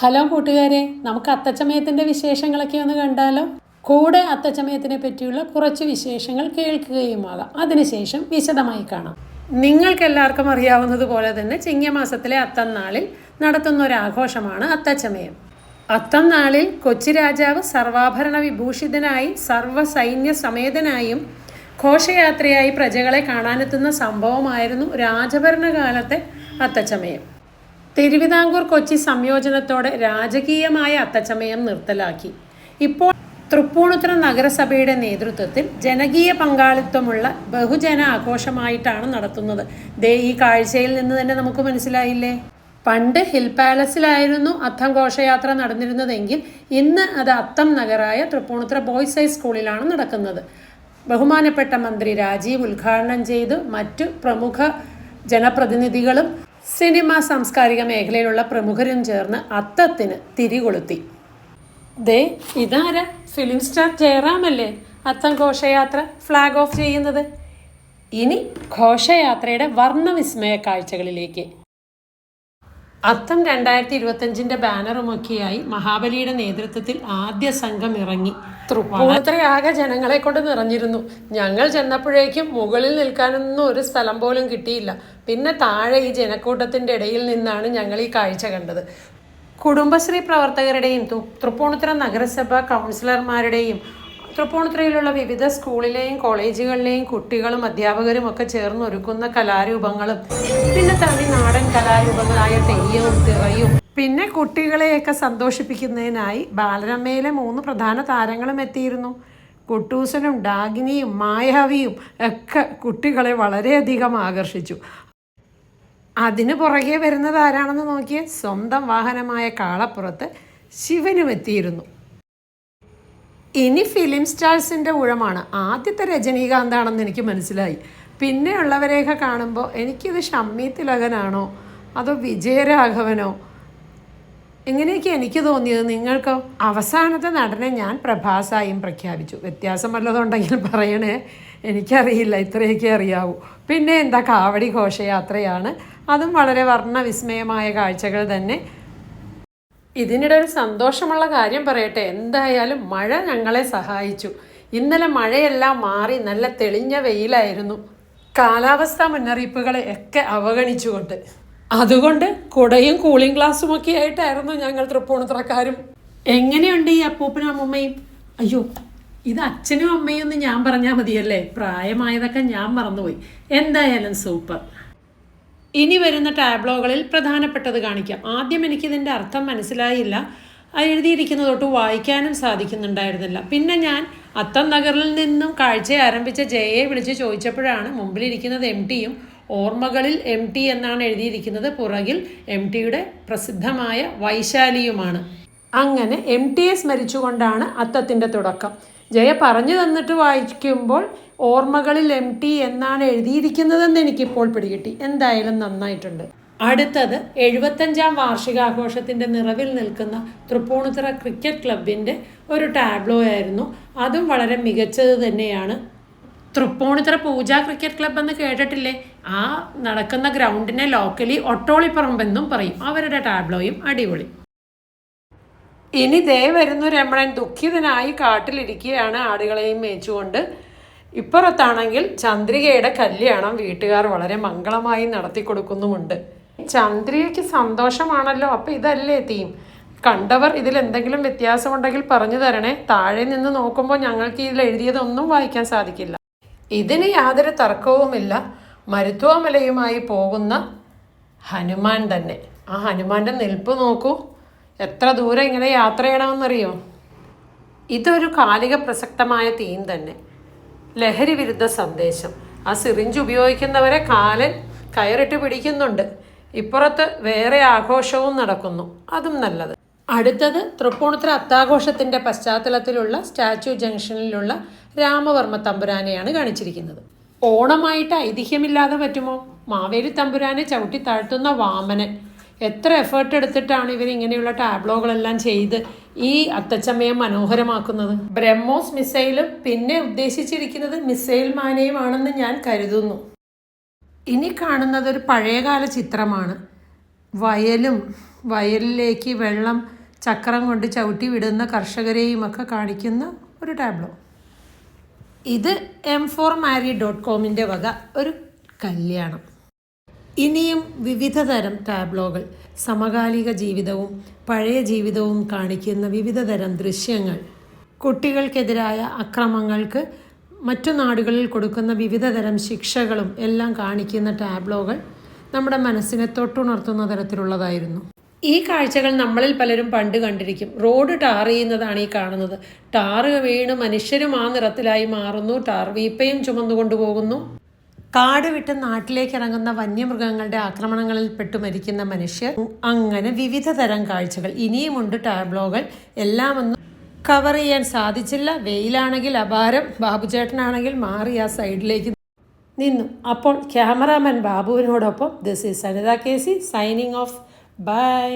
Hello കൂട്ടുകാരെ നമുക്ക് അത്തച്ചമയത്തിന്റെ വിശേഷങ്ങളൊക്കെ ഒന്ന് കണ്ടാലോ? കൂടെ അത്തച്ചമയത്തിനെ പറ്റിയുള്ള കുറച്ച് വിശേഷങ്ങൾ കേൾക്കുകയുമാകാം. അതിനുശേഷം വിശദമായി കാണാം. നിങ്ങൾക്ക് എല്ലാവർക്കും അറിയാവുന്നതുപോലെ തന്നെ ചിങ്ങമാസത്തിലെ അത്തം നാളിൽ നടത്തുന്ന ഒരു ആഘോഷമാണ് അത്തച്ചമയം. അത്തം നാളിൽ കൊച്ചി രാജാവ് സർവാഭരണ വിഭൂഷിതനായി സർവസൈന്യ സമേതനായും ഘോഷയാത്രയായി പ്രജകളെ കാണാനെത്തുന്ന സംഭവമായിരുന്നു രാജഭരണകാലത്തെ അത്തച്ചമയം. തിരുവിതാംകൂർ കൊച്ചി സംയോജനത്തോടെ രാജകീയമായ അത്തച്ചമയം നിർത്തലാക്കി. ഇപ്പോൾ തൃപ്പൂണിത്തുറ നഗരസഭയുടെ നേതൃത്വത്തിൽ ജനകീയ പങ്കാളിത്തമുള്ള ബഹുജന ആഘോഷമായിട്ടാണ് നടത്തുന്നത്. ദേ ഈ കാഴ്ചയിൽ നിന്ന് തന്നെ നമുക്ക് മനസ്സിലായില്ലേ? പണ്ട് ഹിൽ പാലസിലായിരുന്നു അത്തം ഘോഷയാത്ര നടന്നിരുന്നതെങ്കിൽ ഇന്ന് അത് അത്തം നഗറായ തൃപ്പൂണിത്തുറ ബോയ്സ് ഹൈ സ്കൂളിലാണ് നടക്കുന്നത്. ബഹുമാനപ്പെട്ട മന്ത്രി രാജീവ് ഉദ്ഘാടനം ചെയ്തു. മറ്റു പ്രമുഖ ജനപ്രതിനിധികളും സിനിമ സാംസ്കാരിക മേഖലയിലുള്ള പ്രമുഖരും ചേർന്ന് അത്തത്തിന് തിരികൊളുത്തി. ദേ ഇതാരാ? Film star ജയറാമല്ലേ? അത്തം ഘോഷയാത്ര ഫ്ലാഗ് ഓഫ് ചെയ്യുന്നത്. ഇനി ഘോഷയാത്രയുടെ വർണവിസ്മയ കാഴ്ചകളിലേക്ക്. അത്തം രണ്ടായിരത്തി ഇരുപത്തഞ്ചിന്റെ ബാനറുമൊക്കെയായി മഹാബലിയുടെ നേതൃത്വത്തിൽ ആദ്യ സംഘം ഇറങ്ങി. തൃപ്പൂണിത്രയാകെ ജനങ്ങളെ കൊണ്ട് നിറഞ്ഞിരുന്നു. ഞങ്ങൾ ചെന്നപ്പോഴേക്കും മുകളിൽ നിൽക്കാനൊന്നും ഒരു സ്ഥലം പോലും കിട്ടിയില്ല. പിന്നെ താഴെ ഈ ജനക്കൂട്ടത്തിന്റെ ഇടയിൽ നിന്നാണ് ഞങ്ങൾ ഈ കാഴ്ച കണ്ടത്. കുടുംബശ്രീ പ്രവർത്തകരുടെയും തൃപ്പൂണിത്തുറ നഗരസഭാ കൗൺസിലർമാരുടെയും തൃപ്പൂണിത്തുറയിലുള്ള വിവിധ സ്കൂളിലെയും കോളേജുകളിലെയും കുട്ടികളും അധ്യാപകരും ഒക്കെ ചേർന്ന് ഒരുക്കുന്ന കലാരൂപങ്ങളും. പിന്നെ തനി നാടൻ കലാരൂപങ്ങളായ തെയ്യവും തിറയും. പിന്നെ കുട്ടികളെയൊക്കെ സന്തോഷിപ്പിക്കുന്നതിനായി ബാലരമയിലെ മൂന്ന് പ്രധാന താരങ്ങളും എത്തിയിരുന്നു. കുട്ടൂസനും ഡാഗിനിയും മായാവിയും ഒക്കെ കുട്ടികളെ വളരെയധികം ആകർഷിച്ചു. അതിനു പുറകെ വരുന്നത് ആരാണെന്ന് നോക്കിയേ? സ്വന്തം വാഹനമായ കാളപ്പുറത്ത് ശിവനും എത്തിയിരുന്നു. ഇനി ഫിലിം സ്റ്റാർസിന്റെ ഊഴമാണ്. ആദ്യത്തെ രജനീകാന്താണെന്ന് എനിക്ക് മനസ്സിലായി. പിന്നെയുള്ളവരെയൊക്കെ കാണുമ്പോൾ എനിക്കിത് ഷമ്മി തിലകനാണോ അതോ വിജയരാഘവനോ? എങ്ങനെയൊക്കെ എനിക്ക് തോന്നിയത് നിങ്ങൾക്കോ? അവസാനത്തെ നടനെ ഞാൻ പ്രഭാസായും പ്രഖ്യാപിച്ചു. വ്യത്യാസം വല്ലതുണ്ടെങ്കിൽ പറയണേ. എനിക്കറിയില്ല ഇത്രയൊക്കെ അറിയാവൂ. പിന്നെ എന്താ കാവടി ഘോഷയാത്രയാണ്. അതും വളരെ വർണവിസ്മയമായ കാഴ്ചകൾ തന്നെ. ഇതിനിടെ ഒരു സന്തോഷമുള്ള കാര്യം പറയട്ടെ. എന്തായാലും മഴ ഞങ്ങളെ സഹായിച്ചു. ഇന്നലെ മഴയെല്ലാം മാറി നല്ല തെളിഞ്ഞ വെയിലായിരുന്നു. കാലാവസ്ഥാ മുന്നറിയിപ്പുകളെ ഒക്കെ അവഗണിച്ചുകൊണ്ട്. അതുകൊണ്ട് കുടയും കൂളിംഗ് ഗ്ലാസ്സും ഒക്കെ ആയിട്ടായിരുന്നു ഞങ്ങൾ തൃപ്പൂണിത്തുറക്കാരും. എങ്ങനെയുണ്ട് ഈ അപ്പൂപ്പനും അമ്മൂമ്മയും? അയ്യോ ഇത് അച്ഛനും അമ്മയും എന്ന് ഞാൻ പറഞ്ഞാൽ മതിയല്ലേ? പ്രായമായതൊക്കെ ഞാൻ മറന്നുപോയി. എന്തായാലും സൂപ്പർ. ഇനി വരുന്ന ടാബ്ലോകളിൽ പ്രധാനപ്പെട്ടത് കാണിക്കാം. ആദ്യം എനിക്കിതിന്റെ അർത്ഥം മനസ്സിലായില്ല. അത് എഴുതിയിരിക്കുന്ന തൊട്ട് വായിക്കാനും സാധിക്കുന്നുണ്ടായിരുന്നില്ല. പിന്നെ ഞാൻ അത്തം നഗറിൽ നിന്നും കാഴ്ച ആരംഭിച്ച ജയയെ വിളിച്ച് ചോദിച്ചപ്പോഴാണ് മുമ്പിലിരിക്കുന്നത് എം ടിയും ഓർമ്മകളിൽ എം ടി എന്നാണ് എഴുതിയിരിക്കുന്നത്. പുറകിൽ എം ടിയുടെ പ്രസിദ്ധമായ വൈശാലിയുമാണ്. അങ്ങനെ എം ടിയെ സ്മരിച്ചുകൊണ്ടാണ് അത്തത്തിന്റെ തുടക്കം. ജയ പറഞ്ഞു തന്നിട്ട് വായിക്കുമ്പോൾ ഓർമ്മകളിൽ എം ടി എന്നാണ് എഴുതിയിരിക്കുന്നതെന്ന് എനിക്കിപ്പോൾ പിടികിട്ടി. എന്തായാലും നന്നായിട്ടുണ്ട്. അടുത്തത് എഴുപത്തഞ്ചാം വാർഷികാഘോഷത്തിന്റെ നിറവിൽ നിൽക്കുന്ന തൃപ്പൂണിത്തുറ ക്രിക്കറ്റ് ക്ലബിന്റെ ഒരു ടാബ്ലോ ആയിരുന്നു. അതും വളരെ മികച്ചത് തന്നെയാണ്. തൃപ്പൂണിത്തുറ പൂജ ക്രിക്കറ്റ് ക്ലബ് എന്ന് കേട്ടിട്ടില്ലേ? ആ നടക്കുന്ന ഗ്രൗണ്ടിനെ ലോക്കലി ഒട്ടോളിപ്പറമ്പെന്നും പറയും. അവരുടെ ടാബ്ലോയും അടിപൊളി. ഇനി ദേ വരുന്നു രമണൻ. ദുഃഖിതനായി കാട്ടിലിരിക്കുകയാണ് ആടുകളെയും മേച്ചുകൊണ്ട്. ഇപ്പുറത്താണെങ്കിൽ ചന്ദ്രികയുടെ കല്യാണം വീട്ടുകാർ വളരെ മംഗളമായി നടത്തി കൊടുക്കുന്നുമുണ്ട്. ചന്ദ്രികയ്ക്ക് സന്തോഷമാണല്ലോ അപ്പം ഇതല്ലേ തീം. കണ്ടവർ ഇതിൽ എന്തെങ്കിലും വ്യത്യാസമുണ്ടെങ്കിൽ പറഞ്ഞു തരണേ. താഴെ നിന്ന് നോക്കുമ്പോൾ ഞങ്ങൾക്ക് ഇതിൽ എഴുതിയതൊന്നും വായിക്കാൻ സാധിക്കില്ല. ഇതിന് യാതൊരു തർക്കവുമില്ല. മരുത്വമലയുമായി പോകുന്ന ഹനുമാൻ തന്നെ. ആ ഹനുമാന്റെ നിൽപ്പ് നോക്കൂ. എത്ര ദൂരം ഇങ്ങനെ യാത്ര ചെയ്യണമെന്നറിയോ? ഇതൊരു കാലിക പ്രസക്തമായ തീം തന്നെ. ലഹരി വിരുദ്ധ സന്ദേശം. ആ സിറിഞ്ച് ഉപയോഗിക്കുന്നവരെ കാലൻ കയറിട്ട് പിടിക്കുന്നുണ്ട്. ഇപ്പുറത്ത് വേറെ ആഘോഷവും നടക്കുന്നു. അതും നല്ലത്. അടുത്തത് തൃപ്പൂണിത്തുറ അത്താഘോഷത്തിന്റെ പശ്ചാത്തലത്തിലുള്ള സ്റ്റാച്യു ജംഗ്ഷനിലുള്ള രാമവർമ്മ തമ്പുരാനെയാണ് കാണിച്ചിരിക്കുന്നത്. ഓണമായിട്ട് ഐതിഹ്യമില്ലാതെ പറ്റുമോ? മാവേലി തമ്പുരാനെ ചവിട്ടി താഴ്ത്തുന്ന വാമനൻ. എത്ര എഫേർട്ട് എടുത്തിട്ടാണ് ഇവർ ഇങ്ങനെയുള്ള ടാബ്ലോകളെല്ലാം ചെയ്ത് ഈ അത്തച്ചമയം മനോഹരമാക്കുന്നത്. ബ്രഹ്മോസ് മിസൈലും പിന്നെ ഉദ്ദേശിച്ചിരിക്കുന്നത് മിസൈൽ മാനയുമാണെന്ന് ഞാൻ കരുതുന്നു. ഇനി കാണുന്നത് ഒരു പഴയകാല ചിത്രമാണ്. വയലും വയലിലേക്ക് വെള്ളം ചക്രം കൊണ്ട് ചവിട്ടി വിടുന്ന കർഷകരെയും ഒക്കെ കാണിക്കുന്ന ഒരു ടാബ്ലോ. ഇത് എം ഫോർ മാരി ഡോട്ട് കോമിന്റെ വക. ഒരു കല്യാണം. ഇനിയും വിവിധ തരം ടാബ്ലോകൾ സമകാലിക ജീവിതവും പഴയ ജീവിതവും കാണിക്കുന്ന വിവിധ തരം ദൃശ്യങ്ങൾ. കുട്ടികൾക്കെതിരായ അക്രമങ്ങൾക്ക് മറ്റു നാടുകളിൽ കൊടുക്കുന്ന വിവിധ തരം ശിക്ഷകളും എല്ലാം കാണിക്കുന്ന ടാബ്ലോകൾ നമ്മുടെ മനസ്സിനെ തൊട്ടുണർത്തുന്ന തരത്തിലുള്ളതായിരുന്നു. ഈ കാഴ്ചകൾ നമ്മളിൽ പലരും പണ്ട് കണ്ടിരിക്കും. റോഡ് ടാർ ചെയ്യുന്നതാണ് ഈ കാണുന്നത്. ടാറ് വീണ് മനുഷ്യരും ആ നിറത്തിലായി മാറുന്നു. ടാർ വീപ്പയും ചുമന്നുകൊണ്ടു പോകുന്നു കാട് വിട്ട് നാട്ടിലേക്ക് ഇറങ്ങുന്ന വന്യമൃഗങ്ങളുടെ ആക്രമണങ്ങളിൽ പെട്ടു മരിക്കുന്ന മനുഷ്യർ. അങ്ങനെ വിവിധ തരം കാഴ്ചകൾ. ഇനിയുമുണ്ട് ടാബ്ലോകൾ. എല്ലാമൊന്നും കവർ ചെയ്യാൻ സാധിച്ചില്ല. വെയിലാണെങ്കിൽ അപാരം. ബാബുചേട്ടനാണെങ്കിൽ മാറി ആ സൈഡിലേക്ക് നിന്നു. അപ്പോൾ cameraman ബാബുവിനോടൊപ്പം. This is Sanitha K C signing off by